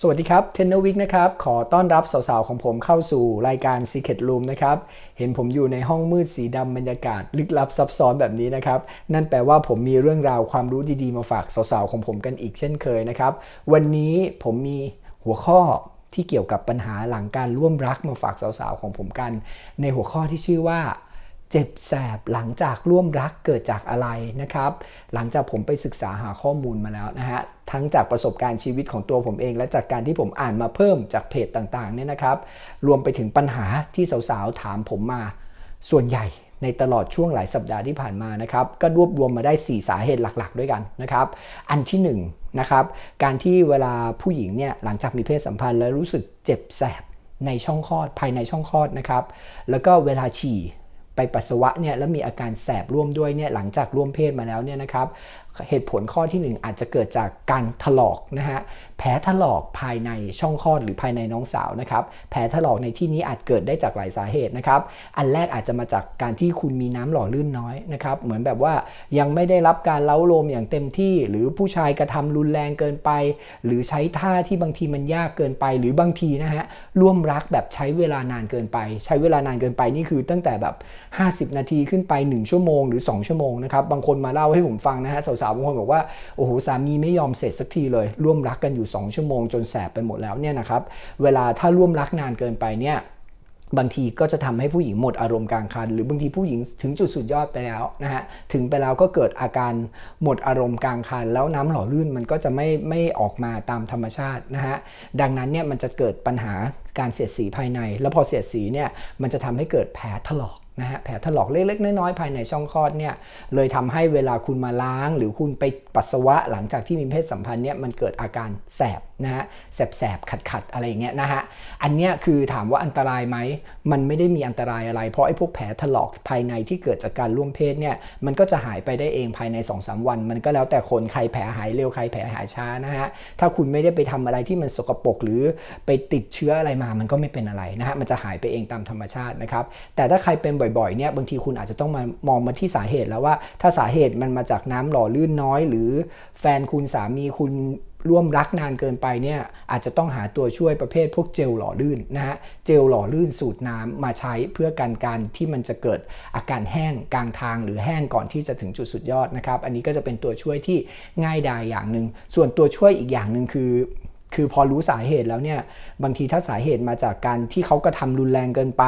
สวัสดีครับเทนเนอร์วิกนะครับ ขอต้อนรับสาวๆ ของผมเข้าสู่รายการ Secret Room นะครับ เห็นผมอยู่ในห้องมืดสีดำบรรยากาศ ลึกลับซับซ้อนแบบนี้นะครับ นั่นแปลว่าผมมีเรื่องราวความรู้ดีๆ มาฝากสาวๆ ของผมกันอีกเช่นเคยนะครับ วันนี้ผมมีหัวข้อที่เกี่ยวกับปัญหาหลังการร่วมรักมาฝากสาวๆ ของผมกัน ในหัวข้อที่ชื่อว่า เจ็บแสบหลังจากร่วมรักเกิดจากอะไรนะครับ หลังจากผมไปศึกษาหาข้อมูลมาแล้วนะฮะทั้งจากประสบการณ์ชีวิตของตัวผมเอง และจากการที่ผมอ่านมาเพิ่มจากเพจต่างๆเนี่ยนะครับ รวมไปถึงปัญหาที่สาวๆถามผมมา ส่วนใหญ่ในตลอดช่วงหลายสัปดาห์ที่ผ่านมานะครับ ก็รวบรวมมาได้ 4 สาเหตุหลักๆ ด้วยกันนะครับ อันที่1นงนะครับการที่เวลาผู้หญิงเนี่ยหลังจากมีเพศสัมพันธ์แล้วรู้สึกเจ็บแสบในช่องคลอดภายในช่องคลอดนะครับ แล้วก็เวลาฉี่ ไปปัสสาวะเนี่ยแล้วมีอาการแสบร่วมด้วยเนี่ยหลังจากร่วมเพศมาแล้วเนี่ยนะครับ เหตุผลข้อที่ 1 อาจจะเกิดจากการถลอกนะฮะแผลถลอกภายในช่องคลอดหรือภายในน้องสาวนะครับแผลถลอกในที่นี้อาจเกิดได้จากหลายสาเหตุนะครับอันแรกอาจจะมาจากการที่คุณมีน้ำหล่อลื่นน้อยนะครับเหมือนแบบว่ายังไม่ได้รับการเล้าโลมอย่างเต็มที่ หรือผู้ชายกระทำรุนแรงเกินไป หรือใช้ท่าที่บางทีมันยากเกินไป หรือบางทีนะฮะร่วมรักแบบใช้เวลานานเกินไป ใช้เวลานานเกินไปนี่คือตั้งแต่แบบ 50 นาทีขึ้นไป 1 ชั่วโมงหรือ 2 ชั่วโมงนะครับบางคนมาเล่าให้ผมฟังนะฮะสาวๆบางคนบอกว่าโอ้โหสามีไม่ยอมเสร็จสักทีเลย ร่วมรักกันอยู่ 2 ชั่วโมงจนแสบไปหมดแล้วเนี่ยนะครับเวลาถ้าร่วมรักนานเกินไปเนี่ยบางทีก็จะทำให้ผู้หญิงหมดอารมณ์กลางคัน หรือบางทีผู้หญิงถึงจุดสุดยอดไปแล้วนะฮะถึงไปแล้วก็เกิดอาการหมดอารมณ์กลางคัน แล้วน้ำหล่อลื่นมันก็จะไม่ไม่ออกมาตามธรรมชาตินะฮะดังนั้นเนี่ยมันจะเกิดปัญหาการเสียดสีภายใน แล้วพอเสียดสีเนี่ยมันจะทำให้เกิดแผลถลอก นะฮะแผลถลอกเล็กๆ น้อยๆ ภายในช่องคลอดเนี่ยเลยทำให้เวลาคุณมาล้าง หรือคุณไปปัสสาวะหลังจากที่มีเพศสัมพันธ์เนี่ยมันเกิดอาการแสบนะฮะแสบๆ ขัดๆ อะไรอย่างเงี้ยนะฮะอันเนี้ยคือถามว่าอันตรายไหม มันไม่ได้มีอันตรายอะไร เพราะไอ้พวกแผลถลอกภายในที่เกิดจากการร่วมเพศเนี่ยมันก็จะหายไปได้เองภายใน2อสวัน มันก็แล้วแต่คนใครแผลหายเร็วใครแผลหายช้านะฮะถ้าคุณไม่ได้ไปทำอะไรที่มันสกปรกหรือไปติดเชื้ออะไรมามันก็ไม่เป็นอะไรนะฮะมันจะหายไปเองตามธรรมชาตินะครับแต่ถ้าใครเป็นบ่อยๆเนี่ยบางทีคุณอาจจะต้องมามองมาที่สาเหตุแล้วว่า ถ้าสาเหตุมันมาจากน้ำหล่อลื่นน้อย หรือแฟนคุณสามีคุณร่วมรักนานเกินไปเนี่ยอาจจะต้องหาตัวช่วยประเภทพวกเจลหล่อลื่นนะฮะเจลหล่อลื่นสูตรน้ำมาใช้เพื่อกันการที่มันจะเกิดอาการแห้งกลางทางหรือแห้งก่อนที่จะถึงจุดสุดยอดนะครับ อันนี้ก็จะเป็นตัวช่วยที่ง่ายดายอย่างหนึ่งส่วนตัวช่วยอีกอย่างหนึ่งคือ คือพอรู้สาเหตุแล้วเนี่ยบางทีถ้าสาเหตุมาจากการที่เขากระทำรุนแรงเกินไป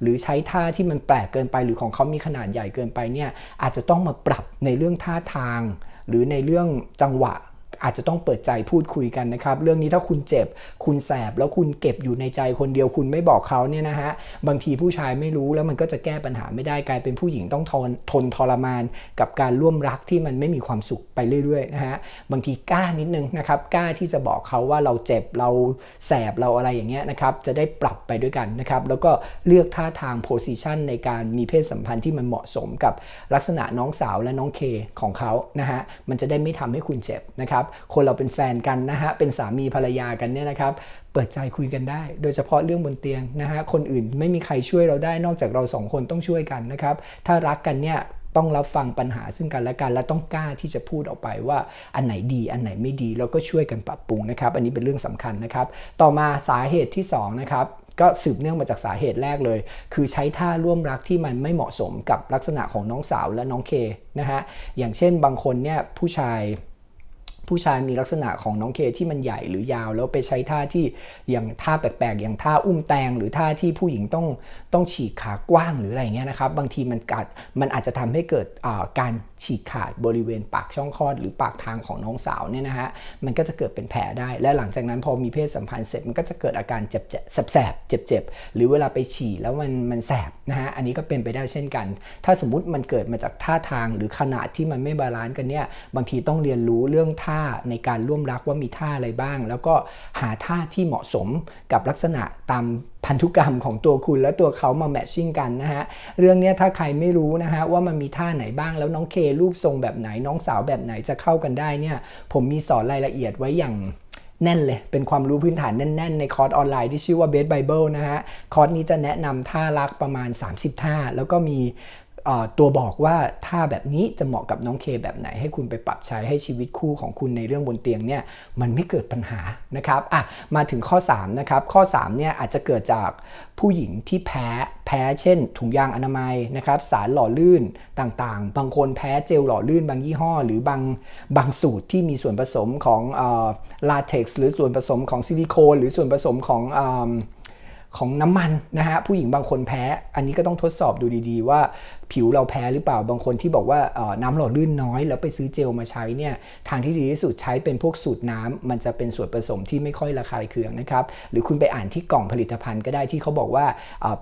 หรือใช้ท่าที่มันแปลกเกินไป หรือของเขามีขนาดใหญ่เกินไปเนี่ยอาจจะต้องมาปรับในเรื่องท่าทาง หรือในเรื่องจังหวะ อาจจะต้องเปิดใจพูดคุยกันนะครับ เรื่องนี้ถ้าคุณเจ็บ คุณแสบ แล้วคุณเก็บอยู่ในใจคนเดียวคุณไม่บอกเขาเนี่ยนะฮะ บางทีผู้ชายไม่รู้แล้วมันก็จะแก้ปัญหาไม่ได้กลายเป็นผู้หญิงต้องทนทนทรมาน กับการร่วมรักที่มันไม่มีความสุขไปเรื่อยๆนะฮะ บางทีกล้านิดนึงนะครับ กล้าที่จะบอกเขาว่าเราเจ็บเราแสบเราอะไรอย่างเงี้ยนะครับ จะได้ปรับไปด้วยกันนะครับ แล้วก็เลือกท่าทางโพสิชันในการมีเพศสัมพันธ์ที่มันเหมาะสมกับลักษณะน้องสาวและน้องเคของเขานะฮะ มันจะได้ไม่ทำให้คุณเจ็บนะครับคนเราเป็นแฟนกันนะฮะ เป็นสามีภรรยากันเนี่ยนะครับ เปิดใจคุยกันได้ โดยเฉพาะเรื่องบนเตียงนะฮะ คนอื่นไม่มีใครช่วยเราได้นอกจากเราสองคนต้องช่วยกันนะครับ ถ้ารักกันเนี่ยต้องรับฟังปัญหาซึ่งกันและกันและต้องกล้าที่จะพูดออกไปว่าอันไหนดีอันไหนไม่ดีแล้วก็ช่วยกันปรับปรุงนะครับ อันนี้เป็นเรื่องสำคัญนะครับ ต่อมาสาเหตุที่2นะครับก็สืบเนื่องมาจากสาเหตุแรกเลย คือใช้ท่าร่วมรักที่มันไม่เหมาะสมกับลักษณะของน้องสาวและน้องเคนะฮะอย่างเช่นบางคนเนี่ยผู้ชาย ผู้ชายมีลักษณะของน้องเคที่มันใหญ่หรือยาว แล้วไปใช้ท่าที่อย่างท่าแปลกๆ อย่างท่าอุ้มแตง หรือท่าที่ผู้หญิงต้องต้องฉีกขากว้างหรืออะไรเงี้ยนะครับ บางทีมันกัดมันอาจจะทำให้เกิดการฉีกขาดบริเวณปากช่องคลอด หรือปากทางของน้องสาวเนี่ยนะฮะมันก็จะเกิดเป็นแผลได้ และหลังจากนั้นพอมีเพศสัมพันธ์เสร็จมันก็จะเกิดอาการเจ็บแสบเจ็บๆหรือเวลาไปฉี่แล้วมันมันแสบนะฮะอันนี้ก็เป็นไปได้เช่นกัน ถ้าสมมุติมันเกิดมาจากท่าทางหรือขนาดที่มันไม่บาลานซ์กันเนี่ยบางทีต้องเรียนรู้เรื่องท่าาในการร่วมรักว่ามีท่าอะไรบ้าง แล้วก็หาท่าที่เหมาะสมกับลักษณะตามพันธุกรรมของตัวคุณและตัวเขามาแมทชิ่งกันนะฮะ เรื่องนี้ถ้าใครไม่รู้นะฮะว่ามันมีท่าไหนบ้างแล้วน้องเครูปทรงแบบไหนน้องสาวแบบไหนจะเข้ากันได้เนี่ย ผมมีสอนรายละเอียดไว้อย่างแน่นเลย เป็นความรู้พื้นฐานแน่น ๆ ในคอร์สออนไลน์ที่ชื่อว่า Best Bible นะฮะ คอร์สนี้จะแนะนำท่ารักประมาณ 30 ท่า แล้วก็มี ตัวบอกว่าถ้าแบบนี้จะเหมาะกับน้องเคแบบไหน ให้คุณไปปรับใช้ให้ชีวิตคู่ของคุณในเรื่องบนเตียงเนี่ยมันไม่เกิดปัญหานะครับอะมาถึงข้อ3นะครับข้อ3เนี่ยอาจจะเกิดจากผู้หญิงที่แพ้แพ้เช่น ถุงยางอนามัยนะครับสารหล่อลื่นต่างๆ บางคนแพ้เจลหล่อลื่นบางยี่ห้อ หรือบางบางสูตรที่มีส่วนผสมของลาเท็กซ์หรือส่วนผสมของซิลิโคนหรือส่วนผสมของเออของน้ำมันนะฮะผู้หญิงบางคนแพ้ อันนี้ก็ต้องทดสอบดูดีๆ ว่า ผิวเราแพ้หรือเปล่าบางคนที่บอกว่าน้ำหล่อลื่นน้อย แล้วไปซื้อเจลมาใช้เนี่ยทางที่ดีที่สุดใช้เป็นพวกสูตรน้ำมันจะเป็นส่วนผสมที่ไม่ค่อยระคายเคืองนะครับหรือคุณไปอ่านที่กล่องผลิตภัณฑ์ก็ได้ที่เขาบอกว่า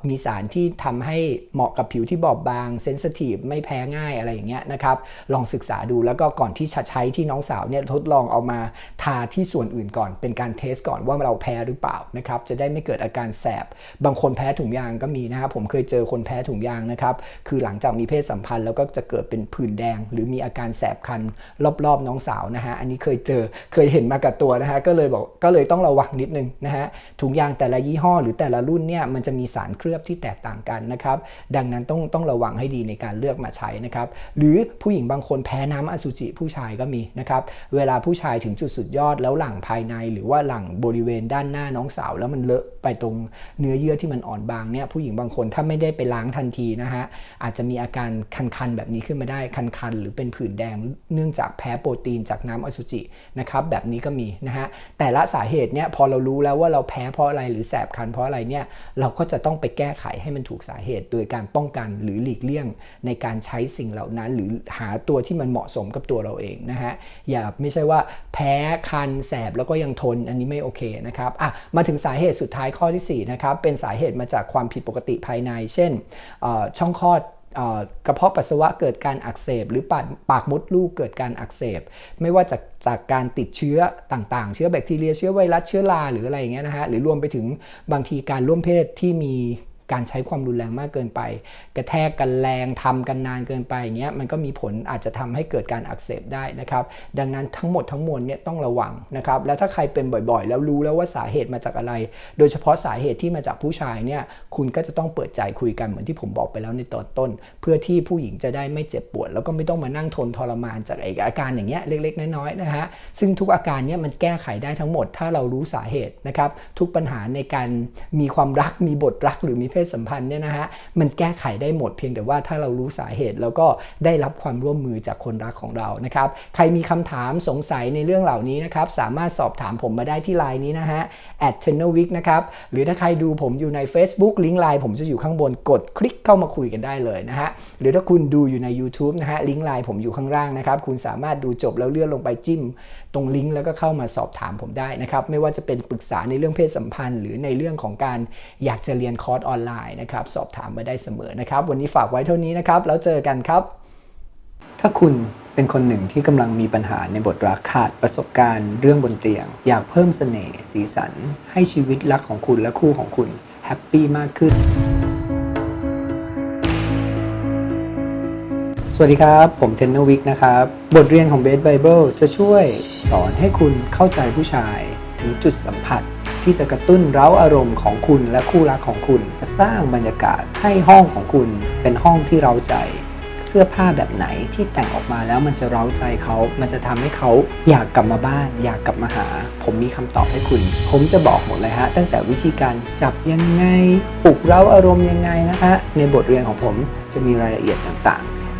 มีสารที่ทำให้เหมาะกับผิวที่บอบบางเซนซิทีฟไม่แพ้ง่ายอะไรอย่างเงี้ยนะครับลองศึกษาดูแล้วก็ก่อนที่จะใช้ที่น้องสาวเนี่ยทดลองเอามาทาที่ส่วนอื่นก่อน เป็นการเทสก่อนว่าเราแพ้หรือเปล่านะครับจะได้ไม่เกิดอาการแสบบางคนแพ้ถุงยางก็มีนะครับผมเคยเจอคนแพ้ถุงยางนะครับคือหลังจากมีเพศสัมพันธ์แล้วก็จะเกิดเป็นผื่นแดง หรือมีอาการแสบคันรอบๆน้องสาวนะฮะอันนี้เคยเจอเคยเห็นมากับตัวนะฮะก็เลยบอกก็เลยต้องระวังนิดนึงนะฮะถุงยางแต่ละยี่ห้อ หรือแต่ละรุ่นเนี่ยมันจะมีสารเคลือบที่แตกต่างกันนะครับดังนั้นต้องต้องระวังให้ดีในการเลือกมาใช้นะครับหรือผู้หญิงบางคนแพ้น้ำอสุจิผู้ชายก็มีนะครับเวลาผู้ชายถึงจุดสุดยอดแล้วหลังภายใน หรือว่าหลังบริเวณด้านหน้าน้องสาว แล้วมันเลอะไปตรงเนื้อเยื่อที่มันอ่อนบางเนี่ยผู้หญิงบางคนถ้าไม่ได้ไปล้างทันทีนะฮะอาจจะมีอาการคันๆ แบบนี้ขึ้นมาได้คันๆ หรือเป็นผื่นแดงเนื่องจากแพ้โปรตีนจากน้ำอสุจินะครับแบบนี้ก็มีนะฮะแต่ละสาเหตุเนี่ยพอเรารู้แล้วว่าเราแพ้เพราะอะไรหรือแสบคันเพราะอะไรเนี่ยเราก็จะต้องไปแก้ไขให้มันถูกสาเหตุ โดยการป้องกันหรือหลีกเลี่ยงในการใช้สิ่งเหล่านั้น หรือหาตัวที่มันเหมาะสมกับตัวเราเองนะฮะอย่าไม่ใช่ว่าแพ้คันแสบแล้วก็ยังทนอันนี้ไม่โอเคนะครับอะมาถึงสาเหตุสุดท้ายข้อที่4นะครับเป็นสาเหตุมาจากความผิดปกติภายใน เช่นช่องคลอด กระเพาะปัสสาวะเกิดการอักเสบ หรือปากปากมดลูกเกิดการอักเสบ ไม่ว่าจากจากการติดเชื้อต่างๆ เชื้อแบคทีเรียเชื้อไวรัสเชื้อราหรืออะไรอย่างเงี้ยนะฮะหรือรวมไปถึงบางทีการร่วมเพศที่มี การใช้ความรุนแรงมากเกินไป กระแทกกันแรงทำกันนานเกินไปอย่างเงี้ยมันก็มีผลอาจจะทำให้เกิดการอักเสบได้นะครับ ดังนั้นทั้งหมดทั้งมวลเนี่ยต้องระวังนะครับ แล้วถ้าใครเป็นบ่อยๆ แล้วรู้แล้วว่าสาเหตุมาจากอะไร โดยเฉพาะสาเหตุที่มาจากผู้ชายเนี่ยคุณก็จะต้องเปิดใจคุยกันเหมือนที่ผมบอกไปแล้วในตอนต้น เพื่อที่ผู้หญิงจะได้ไม่เจ็บปวด แล้วก็ไม่ต้องมานั่งทนทรมานจากอาการอย่างเงี้ยเล็กๆ น้อยๆนะฮะซึ่งทุกอาการเนี่ยมันแก้ไขได้ทั้งหมด ถ้าเรารู้สาเหตุนะครับทุกปัญหาในการมีความรักมีบทรักหรือมีเพศสัมพันธ์เนี่ยนะฮะมันแก้ไขได้หมดเพียงแต่ว่าถ้าเรารู้สาเหตุแล้วก็ได้รับความร่วมมือจากคนรักของเรานะครับใครมีคำถามสงสัยในเรื่องเหล่านี้นะครับสามารถสอบถามผมมาได้ที่ไลน์นี้นะฮะ at t e n o w i k นะครับหรือถ้าใครดูผมอยู่ใน Facebook ลิงก์ไลน์ผมจะอยู่ข้างบนกดคลิกเข้ามาคุยกันได้เลยนะฮะหรือถ้าคุณดูอยู่ใน YouTube นะฮะลิงก์ไลน์ผมอยู่ข้างล่างนะครับคุณสามารถดูจบแล้วเลื่อนลงไปจิ้ม ตรงลิงก์แล้วก็เข้ามาสอบถามผมได้นะครับไม่ว่าจะเป็นปรึกษาในเรื่องเพศสัมพันธ์ หรือในเรื่องของการอยากจะเรียนคอร์สออนไลน์นะครับ สอบถามมาได้เสมอนะครับ วันนี้ฝากไว้เท่านี้นะครับ แล้วเจอกันครับ ถ้าคุณเป็นคนหนึ่งที่กำลังมีปัญหาในบทรักขาดประสบการณ์เรื่องบนเตียง อยากเพิ่มเสน่ห์สีสัน ให้ชีวิตรักของคุณและคู่ของคุณแฮปปี้มากขึ้น สวัสดีครับ ผมเทนเนอร์วิกนะครับ บทเรียนของ Best Bible จะช่วยสอนให้คุณเข้าใจผู้ชายถึงจุดสัมผัส ที่จะกระตุ้นเร้าอารมณ์ของคุณและคู่รักของคุณ สร้างบรรยากาศให้ห้องของคุณเป็นห้องที่เร้าใจ เสื้อผ้าแบบไหนที่แต่งออกมาแล้วมันจะเร้าใจเขา มันจะทำให้เขาอยากกลับมาบ้าน อยากกลับมาหา ผมมีคำตอบให้คุณ ผมจะบอกหมดเลยฮะ ตั้งแต่วิธีการจับยังไง ปลุกเร้าอารมณ์ยังไงนะฮะ ในบทเรียนของผมจะมีรายละเอียดต่างๆ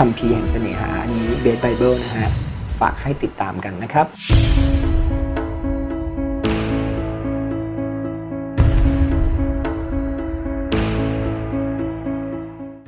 คัมภีร์แห่งเสน่หาอันนี้เบสไบเบิลนะฮะ ฝากให้ติดตามกันนะครับ